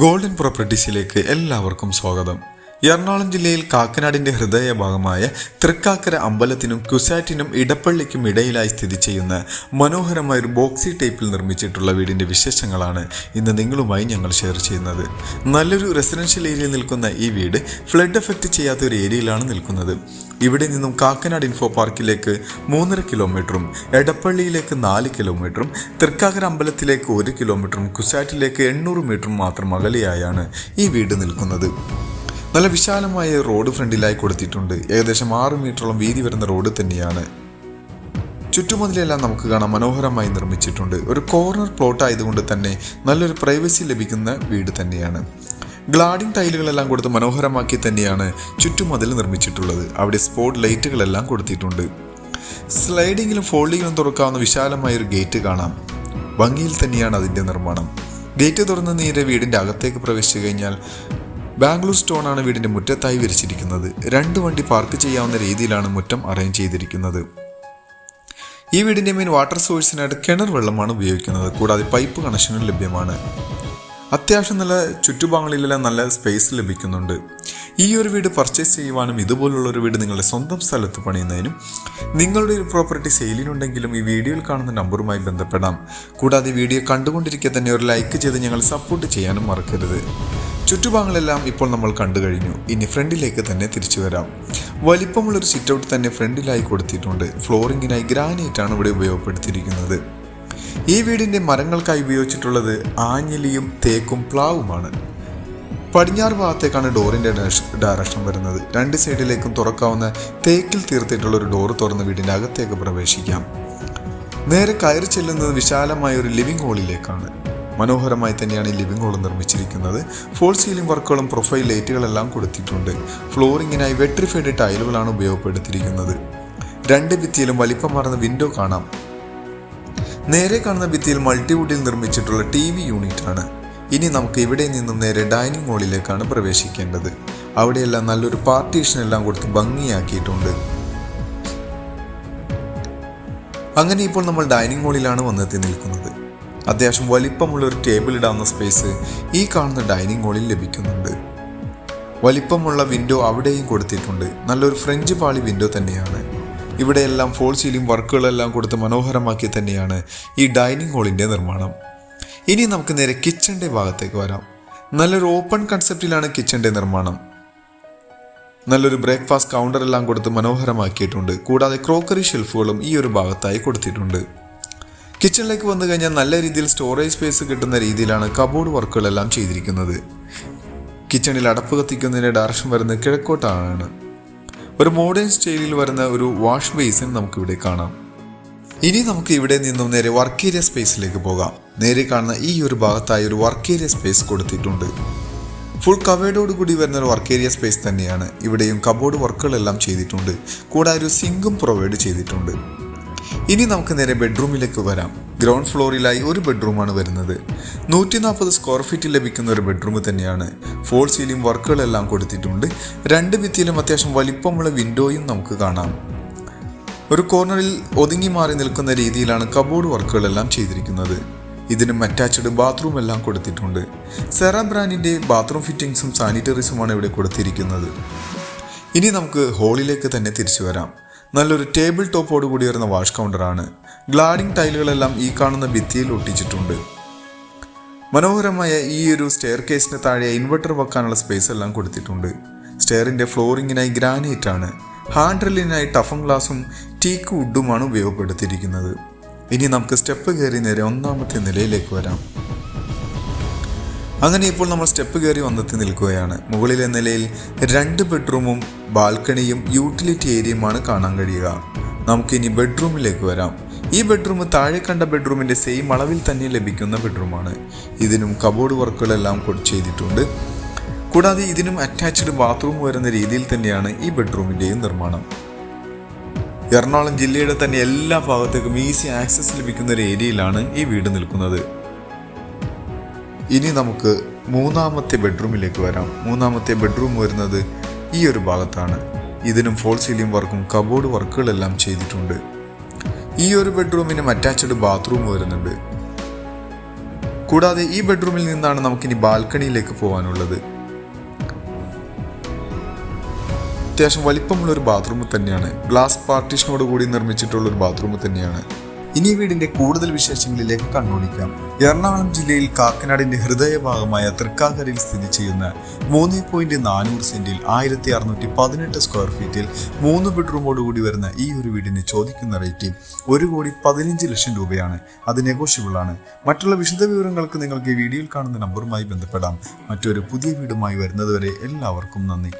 Golden പ്രോപ്പർട്ടീസിലേക്ക് എല്ലാവർക്കും സ്വാഗതം. എറണാകുളം ജില്ലയിൽ കാക്കനാടിന്റെ ഹൃദയഭാഗമായ തൃക്കാക്കര അമ്പലത്തിനും കുസാറ്റിനും ഇടപ്പള്ളിക്കും ഇടയിലായി സ്ഥിതി ചെയ്യുന്ന മനോഹരമായ ഒരു ബോക്സി ടൈപ്പിൽ നിർമ്മിച്ചിട്ടുള്ള വീടിന്റെ വിശേഷങ്ങളാണ് ഇന്ന് നിങ്ങളുമായി ഞങ്ങൾ ഷെയർ ചെയ്യുന്നത്. നല്ലൊരു റെസിഡൻഷ്യൽ ഏരിയയിൽ നിൽക്കുന്ന ഈ വീട് ഫ്ലഡ് എഫക്റ്റ് ചെയ്യാത്ത ഒരു ഏരിയയിലാണ് നിൽക്കുന്നത്. ഇവിടെ നിന്നും കാക്കനാട് ഇൻഫോ പാർക്കിലേക്ക് മൂന്നര കിലോമീറ്ററും എടപ്പള്ളിയിലേക്ക് നാല് കിലോമീറ്ററും തൃക്കാക്കര അമ്പലത്തിലേക്ക് ഒരു കിലോമീറ്ററും കുസാറ്റിലേക്ക് എണ്ണൂറ് മീറ്ററും മാത്രം അകലെയായാണ് ഈ വീട് നിൽക്കുന്നത്. നല്ല വിശാലമായ റോഡ് ഫ്രണ്ടിലായി കൊടുത്തിട്ടുണ്ട്. ഏകദേശം ആറ് മീറ്ററോളം വീതി വരുന്ന റോഡ് തന്നെയാണ്. ചുറ്റുമതിലെല്ലാം നമുക്ക് കാണാൻ മനോഹരമായി നിർമ്മിച്ചിട്ടുണ്ട്. ഒരു കോർണർ പ്ലോട്ട് ആയതുകൊണ്ട് തന്നെ നല്ലൊരു പ്രൈവസി ലഭിക്കുന്ന വീട് തന്നെയാണ്. ഗ്ലാഡിംഗ് ടൈലുകളെല്ലാം കൊടുത്ത് മനോഹരമാക്കി തന്നെയാണ് ചുറ്റുമതിൽ നിർമ്മിച്ചിട്ടുള്ളത്. അവിടെ സ്പോട്ട് ലൈറ്റുകളെല്ലാം കൊടുത്തിട്ടുണ്ട്. സ്ലൈഡിങ്ങിലും ഫോൾഡിങ്ങിലും തുറക്കാവുന്ന വിശാലമായ ഒരു ഗേറ്റ് കാണാം. ഭംഗിയിൽ തന്നെയാണ് അതിന്റെ നിർമ്മാണം. ഗേറ്റ് തുറന്ന് നേരെ വീടിന്റെ അകത്തേക്ക് പ്രവേശിച്ചു കഴിഞ്ഞാൽ ബാംഗ്ലൂർ സ്റ്റോൺ ആണ് വീടിന്റെ മുറ്റത്തായി വിരിച്ചിരിക്കുന്നത്. രണ്ട് വണ്ടി പാർക്ക് ചെയ്യാവുന്ന രീതിയിലാണ് മുറ്റം അറേഞ്ച് ചെയ്തിരിക്കുന്നത്. ഈ വീടിന്റെ മെയിൻ വാട്ടർ സോഴ്സിനായിട്ട് കിണർ വെള്ളമാണ് ഉപയോഗിക്കുന്നത്. കൂടാതെ പൈപ്പ് കണക്ഷനും ലഭ്യമാണ്. അത്യാവശ്യം നല്ല ചുറ്റുഭാഗങ്ങളിലെല്ലാം നല്ല സ്പേസ് ലഭിക്കുന്നുണ്ട്. ഈ ഒരു വീട് പർച്ചേസ് ചെയ്യുവാനും ഇതുപോലുള്ള ഒരു വീട് നിങ്ങളുടെ സ്വന്തം സ്ഥലത്ത് പണിയുന്നതിനും നിങ്ങളുടെ ഒരു പ്രോപ്പർട്ടി സെയിലിനുണ്ടെങ്കിലും ഈ വീഡിയോയിൽ കാണുന്ന നമ്പറുമായി ബന്ധപ്പെടാം. കൂടാതെ വീഡിയോ കണ്ടുകൊണ്ടിരിക്കെ തന്നെ ഒരു ലൈക്ക് ചെയ്ത് ഞങ്ങൾ സപ്പോർട്ട് ചെയ്യാനും മറക്കരുത്. ചുറ്റുഭാഗങ്ങളെല്ലാം ഇപ്പോൾ നമ്മൾ കണ്ടു കഴിഞ്ഞു. ഇനി ഫ്രണ്ടിലേക്ക് തന്നെ തിരിച്ചു വരാം. വലിപ്പമുള്ളൊരു സിറ്റ് ഔട്ട് തന്നെ ഫ്രണ്ടിലായി കൊടുത്തിട്ടുണ്ട്. ഫ്ലോറിങ്ങിനായി ഗ്രാനൈറ്റ് ആണ് ഇവിടെ ഉപയോഗപ്പെടുത്തിയിരിക്കുന്നത്. ഈ വീടിന്റെ മരങ്ങൾക്കായി ഉപയോഗിച്ചിട്ടുള്ളത് ആഞ്ഞിലിയും തേക്കും പ്ലാവുമാണ്. പടിഞ്ഞാറ് ഭാഗത്തേക്കാണ് ഡോറിന്റെ ഡയറക്ഷൻ വരുന്നത്. രണ്ട് സൈഡിലേക്കും തുറക്കാവുന്ന തേക്കിൽ തീർത്തിട്ടുള്ള ഒരു ഡോറ് തുറന്ന് വീടിന്റെ അകത്തേക്ക് പ്രവേശിക്കാം. നേരെ കയറി ചെല്ലുന്നത് വിശാലമായ ഒരു ലിവിംഗ് ഹാളിലേക്കാണ്. മനോഹരമായി തന്നെയാണ് ഈ ലിവിംഗ് ഹോൾ നിർമ്മിച്ചിരിക്കുന്നത്. ഫോൾ സീലിംഗ് വർക്കുകളും പ്രൊഫൈൽ ലൈറ്റുകളെല്ലാം കൊടുത്തിട്ടുണ്ട്. ഫ്ലോറിങ്ങിനായി വെട്രിഫൈഡ് ടൈലുകളാണ് ഉപയോഗപ്പെടുത്തിയിരിക്കുന്നത്. രണ്ട് ഭിത്തിയിലും വലിപ്പമാർന്ന വിൻഡോ കാണാം. നേരെ കാണുന്ന ഭിത്തിയിൽ മൾട്ടിവുഡിൽ നിർമ്മിച്ചിട്ടുള്ള ടി വി യൂണിറ്റ് ആണ് ഇനി നമുക്ക് ഇവിടെ നിന്നും നേരെ ഡൈനിങ് ഹാളിലേക്കാണ് പ്രവേശിക്കേണ്ടത്. അവിടെയെല്ലാം നല്ലൊരു പാർട്ടീഷൻ എല്ലാം കൊടുത്ത് ഭംഗിയാക്കിയിട്ടുണ്ട്. അങ്ങനെ ഇപ്പോൾ നമ്മൾ ഡൈനിങ് ഹാളിലാണ് വന്നെത്തി നിൽക്കുന്നത്. അത്യാവശ്യം വലിപ്പമുള്ള ഒരു ടേബിൾ ഇടാവുന്ന സ്പേസ് ഈ കാണുന്ന ഡൈനിങ് ഹാളിൽ ലഭിക്കുന്നുണ്ട്. വലിപ്പമുള്ള വിൻഡോ അവിടെയും കൊടുത്തിട്ടുണ്ട്. നല്ലൊരു ഫ്രഞ്ച് പാളി വിൻഡോ തന്നെയാണ്. ഇവിടെയെല്ലാം ഫോൾ സീലിംഗ് വർക്കുകളെല്ലാം കൊടുത്ത് മനോഹരമാക്കി തന്നെയാണ് ഈ ഡൈനിങ് ഹാളിന്റെ നിർമ്മാണം. ഇനി നമുക്ക് നേരെ കിച്ചന്റെ ഭാഗത്തേക്ക് വരാം. നല്ലൊരു ഓപ്പൺ കൺസെപ്റ്റിലാണ് കിച്ചന്റെ നിർമ്മാണം. നല്ലൊരു ബ്രേക്ക്ഫാസ്റ്റ് കൗണ്ടർ എല്ലാം കൊടുത്ത് മനോഹരമാക്കിയിട്ടുണ്ട്. കൂടാതെ ക്രോക്കറി ഷെൽഫുകളും ഈ ഒരു ഭാഗത്തായി കൊടുത്തിട്ടുണ്ട്. കിച്ചണിലേക്ക് വന്നു കഴിഞ്ഞാൽ നല്ല രീതിയിൽ സ്റ്റോറേജ് സ്പേസ് കിട്ടുന്ന രീതിയിലാണ് കബോർഡ് വർക്കുകളെല്ലാം ചെയ്തിരിക്കുന്നത്. കിച്ചണിൽ അടപ്പ് കത്തിക്കുന്നതിന്റെ ഡയറക്ഷൻ വരുന്നത് കിഴക്കോട്ടാണ്. ഒരു മോഡേൺ സ്റ്റൈലിൽ വരുന്ന ഒരു വാഷ് ബേസിൻ നമുക്കിവിടെ കാണാം. ഇനി നമുക്ക് ഇവിടെ നിന്നും നേരെ വർക്ക് ഏരിയ സ്പേസിലേക്ക് പോകാം. നേരെ കാണുന്ന ഈ ഒരു ഭാഗത്തായി ഒരു വർക്ക് ഏരിയ സ്പേസ് കൊടുത്തിട്ടുണ്ട്. ഫുൾ കവേഡോട് കൂടി വരുന്ന ഒരു വർക്ക് ഏരിയ സ്പേസ് തന്നെയാണ്. ഇവിടെയും കബോർഡ് വർക്കുകളെല്ലാം ചെയ്തിട്ടുണ്ട്. കൂടാതെ ഒരു സിങ്കും പ്രൊവൈഡ് ചെയ്തിട്ടുണ്ട്. ഇനി നമുക്ക് നേരെ ബെഡ്റൂമിലേക്ക് വരാം. ഗ്രൗണ്ട് ഫ്ലോറിലായി ഒരു ബെഡ്റൂമാണ് വരുന്നത്. നൂറ്റി നാൽപ്പത് സ്ക്വയർ ഫീറ്റ് ലഭിക്കുന്ന ഒരു ബെഡ്റൂം തന്നെയാണ്. ഫോൾ സീലിംഗ് വർക്കുകളെല്ലാം കൊടുത്തിട്ടുണ്ട്. രണ്ട് ഭിത്തിയിലും അത്യാവശ്യം വലിപ്പമുള്ള വിൻഡോയും നമുക്ക് കാണാം. ഒരു കോർണറിൽ ഒതുങ്ങി മാറി നിൽക്കുന്ന രീതിയിലാണ് കബോർഡ് വർക്കുകളെല്ലാം ചെയ്തിരിക്കുന്നത്. ഇതിന് അറ്റാച്ച്ഡ് ബാത്റൂം എല്ലാം കൊടുത്തിട്ടുണ്ട്. സെറ ബ്രാൻഡിന്റെ ബാത്റൂം ഫിറ്റിംഗ്സും സാനിറ്ററീസുമാണ് ഇവിടെ കൊടുത്തിരിക്കുന്നത്. ഇനി നമുക്ക് ഹോളിലേക്ക് തന്നെ തിരിച്ചു വരാം. നല്ലൊരു ടേബിൾ ടോപ്പോട് കൂടി വരുന്ന വാഷ് കൗണ്ടറാണ്. ഗ്ലാഡിംഗ് ടൈലുകളെല്ലാം ഈ കാണുന്ന ഭിത്തിയിൽ ഒട്ടിച്ചിട്ടുണ്ട്. മനോഹരമായ ഈ ഒരു സ്റ്റെയർ കേസിന് താഴെ ഇൻവെർട്ടർ വെക്കാനുള്ള സ്പേസ് എല്ലാം കൊടുത്തിട്ടുണ്ട്. സ്റ്റെയറിന്റെ ഫ്ലോറിങ്ങിനായി ഗ്രാനൈറ്റ് ആണ്. ഹാൻഡ് ഡ്രില്ലിനായി ടഫൻ ഗ്ലാസും ടീക്ക് വുഡുമാണ് ഉപയോഗപ്പെടുത്തിയിരിക്കുന്നത്. ഇനി നമുക്ക് സ്റ്റെപ്പ് കയറി നേരെ ഒന്നാമത്തെ നിലയിലേക്ക് വരാം. അങ്ങനെ ഇപ്പോൾ നമ്മൾ സ്റ്റെപ്പ് കയറി വന്നെത്തി നിൽക്കുകയാണ്. മുകളിലെ നിലയിൽ രണ്ട് ബെഡ്റൂമും ബാൽക്കണിയും യൂട്ടിലിറ്റി ഏരിയയുമാണ് കാണാൻ കഴിയുക. നമുക്കിനി ബെഡ്റൂമിലേക്ക് വരാം. ഈ ബെഡ്റൂം താഴെ കണ്ട ബെഡ്റൂമിന്റെ സെയിം അളവിൽ തന്നെ ലഭിക്കുന്ന ബെഡ്റൂമാണ്. ഇതിനും കബോർഡ് വർക്കുകളെല്ലാം ചെയ്തിട്ടുണ്ട്. കൂടാതെ ഇതിനും അറ്റാച്ച്ഡ് ബാത്റൂം വരുന്ന രീതിയിൽ തന്നെയാണ് ഈ ബെഡ്റൂമിന്റെയും നിർമ്മാണം. എറണാകുളം ജില്ലയുടെ തന്നെ എല്ലാ ഭാഗത്തേക്കും ഈസി ആക്സസ് ലഭിക്കുന്ന ഒരു ഏരിയയിലാണ് ഈ വീട് നിൽക്കുന്നത്. ഇനി നമുക്ക് മൂന്നാമത്തെ ബെഡ്റൂമിലേക്ക് വരാം. മൂന്നാമത്തെ ബെഡ്റൂം വരുന്നത് ഈ ഒരു ഭാഗത്താണ്. ഇതിനും ഫോൾ സീലിംഗ് വർക്കും കബോർഡ് വർക്കുകളെല്ലാം ചെയ്തിട്ടുണ്ട്. ഈ ഒരു ബെഡ്റൂമിനും അറ്റാച്ച്ഡ് ബാത്റൂം വരുന്നുണ്ട്. കൂടാതെ ഈ ബെഡ്റൂമിൽ നിന്നാണ് നമുക്കിനി ബാൽക്കണിയിലേക്ക് പോകാനുള്ളത്. അത്യാവശ്യം വലിപ്പമുള്ള ഒരു ബാത്റൂം തന്നെയാണ്. ഗ്ലാസ് പാർട്ടീഷനോട് കൂടി നിർമ്മിച്ചിട്ടുള്ള ഒരു ബാത്റൂം തന്നെയാണ്. ഇനി വീടിന്റെ കൂടുതൽ വിശേഷങ്ങളിലേക്ക് കണ്ണോടിക്കാം. എറണാകുളം ജില്ലയിൽ കാക്കനാടിന്റെ ഹൃദയഭാഗമായ തൃക്കാക്കരയിൽ സ്ഥിതി ചെയ്യുന്ന മൂന്ന് പോയിന്റ് നാനൂറ് സെന്റിൽ ആയിരത്തി അറുന്നൂറ്റി പതിനെട്ട് സ്ക്വയർ ഫീറ്റിൽ മൂന്ന് ബെഡ്റൂമോട് കൂടി വരുന്ന ഈ ഒരു വീടിന് ചോദിക്കുന്ന റേറ്റ് ഒരു കോടി പതിനഞ്ച് ലക്ഷം രൂപയാണ്. അത് നെഗോഷ്യബിൾ ആണ്. മറ്റുള്ള വിശദ വിവരങ്ങൾക്ക് നിങ്ങൾക്ക് ഈ വീഡിയോയിൽ കാണുന്ന നമ്പറുമായി ബന്ധപ്പെടാം. മറ്റൊരു പുതിയ വീടുമായി വരുന്നതുവരെ എല്ലാവർക്കും നന്ദി.